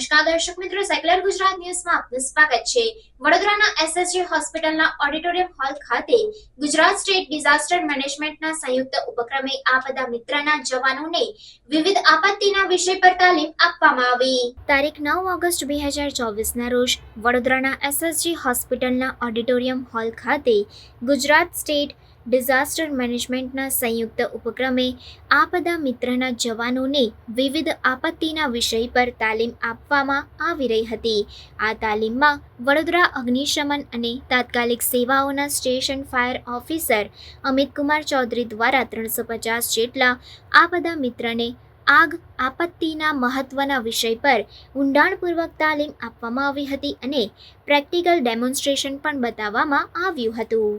નમસ્કાર દર્શક મિત્રો સેક્યુલર ગુજરાત ન્યૂઝમાં આપનું સ્વાગત છે. વડોદરાના એસએસજી હોસ્પિટલના ઓડિટોરિયમ હોલ ખાતે ગુજરાત સ્ટેટ ડિઝાસ્ટર મેનેજમેન્ટના સંયુક્ત ઉપક્રમે આપદા મિત્રના જવાનોને વિવિધ આપત્તિના વિષય પર તાલીમ આપવામાં આવી. તારીખ નવ ઓગસ્ટ બે હજાર ચોવીસના રોજ વડોદરાના એસએસજી હોસ્પિટલના ઓડિટોરિયમ હોલ ખાતે ગુજરાત સ્ટેટ ડિઝાસ્ટર મેનેજમેન્ટના સંયુક્ત ઉપક્રમે આપદા મિત્રના જવાનોને વિવિધ આપત્તિના વિષય પર તાલીમ આપવામાં આવી રહી હતી. આ તાલીમમાં વડોદરા અગ્નિશમન અને તાત્કાલિક સેવાઓના station fire officer Amitkumar Chaudhari દ્વારા ત્રણસો પચાસ જેટલા આપદા મિત્રને આગ આપત્તિના મહત્વના વિષય પર ઊંડાણપૂર્વક તાલીમ આપવામાં આવી હતી અને પ્રેક્ટિકલ ડેમોન્સ્ટ્રેશન પણ બતાવવામાં આવ્યું હતું.